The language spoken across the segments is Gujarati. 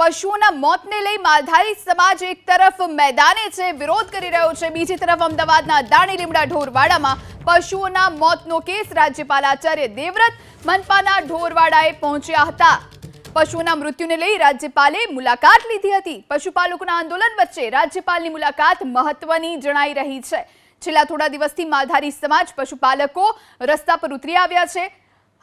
પશુઓના મોતને લઈ માલધારી સમાજ એક તરફ મેદાને છે, વિરોધ કરી રહ્યો છે. બીજી તરફ અમદાવાદના દાણી લીમડા ઢોરવાડામાં પશુઓના મોતનો કેસ રાજ્યપાલ આચાર્ય દેવવ્રત મનપાના ઢોરવાડાએ પહોંચ્યા હતા. પશુઓના મૃત્યુને લઈ રાજ્યપાલે મુલાકાત લીધી હતી. પશુપાલકોના આંદોલન વચ્ચે રાજ્યપાલની મુલાકાત મહત્વની જણાઈ રહી છે. છેલ્લા થોડા દિવસથી માલધારી સમાજ પશુપાલકો રસ્તા પર ઉતરી આવ્યા છે.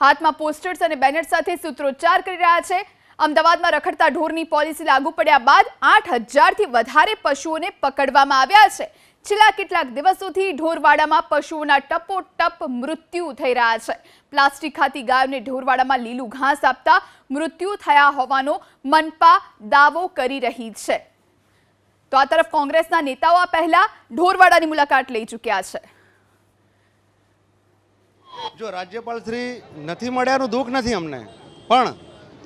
હાથમાં પોસ્ટર્સ અને બેનર સાથે સૂત્રોચ્ચાર કરી રહ્યા છે. અમદાવાદમાં રખડતા ઢોરની પોલિસી લાગુ પડ્યા બાદ આઠ હજારથી વધારે પશુઓને પકડવામાં આવ્યા છે. છેલ્લા કેટલાક દિવસોથી ઢોરવાડામાં પશુઓના ટપોટપ મૃત્યુ થઈ રહ્યા છે. પ્લાસ્ટિક ખાતી ગાયોને ઢોરવાડામાં લીલું ઘાસ આપતા મૃત્યુ થયા હોવાનો મનપા દાવો કરી રહી છે. તો આ તરફ કોંગ્રેસના નેતાઓ આ પહેલા ઢોરવાડાની મુલાકાત લઈ ચૂક્યા છે. જો રાજ્યપાલ શ્રી નથી મળ્યાનું દુઃખ નથી અમને, પણ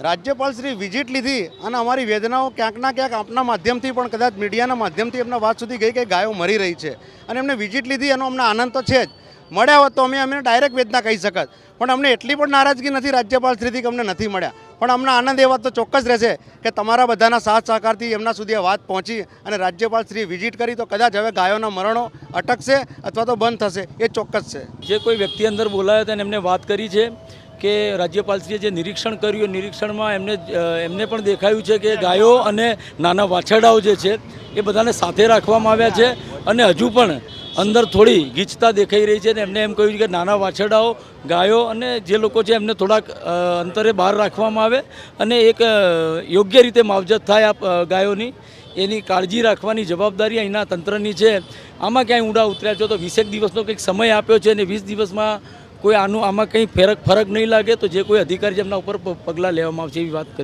રાજ્યપાલ શ્રી વિઝિટ લીધી અને અમારી વેદનાઓ ક્યાંકના ક્યાંક આપના માધ્યમથી પણ કદાચ મીડિયાના માધ્યમથી એમના વાત સુધી ગઈ કે ગાયો મરી રહી છે. અને એમને વિઝિટ લીધી એનો અમને આનંદ તો છે જ. મળ્યા હોત તો અમે અમને ડાયરેક્ટ વેદના કહી શકત. પણ અમને એટલી પણ નારાજગી નથી રાજ્યપાલ શ્રીથી કે અમને નથી મળ્યા. પણ અમને આનંદ એ વાત તો ચોક્કસ રહેશે કે તમારા બધાના સાથ સહકારથી એમના સુધી આ વાત પહોંચી અને રાજ્યપાલ શ્રી વિઝિટ કરી તો કદાચ હવે ગાયોના મરણો અટકશે અથવા તો બંધ થશે. એ ચોક્કસ છે. જે કોઈ વ્યક્તિ અંદર બોલાયો હતો અને એમને વાત કરી છે કે રાજ્યપાલશ્રીએ જે નિરીક્ષણ કર્યું નિરીક્ષણમાં એમને એમને પણ દેખાયું છે કે ગાયો અને નાના વાછરડાઓ જે છે, એ બધાને સાથે રાખવામાં આવ્યા છે અને હજુ પણ અંદર થોડી ગીચતા દેખાઈ રહી છે અને એમને એમ કહ્યું કે નાના વાછરડાઓ, ગાયો અને જે લોકો છે એમને થોડાક અંતરે બહાર રાખવામાં આવે અને એક યોગ્ય રીતે માવજત થાય આ ગાયોની, એની કાળજી રાખવાની જવાબદારી અહીંના તંત્રની છે. આમાં ક્યાંય ઊંડા ઉતર્યા છો તો વીસેક દિવસનો કંઈક સમય આપ્યો છે અને વીસ દિવસમાં કોઈ આનું આમાં કંઈ ફરક ફરક નહીં લાગે તો જે કોઈ અધિકારી જેમના ઉપર પગલાં લેવામાં આવશે એવી વાત કરી.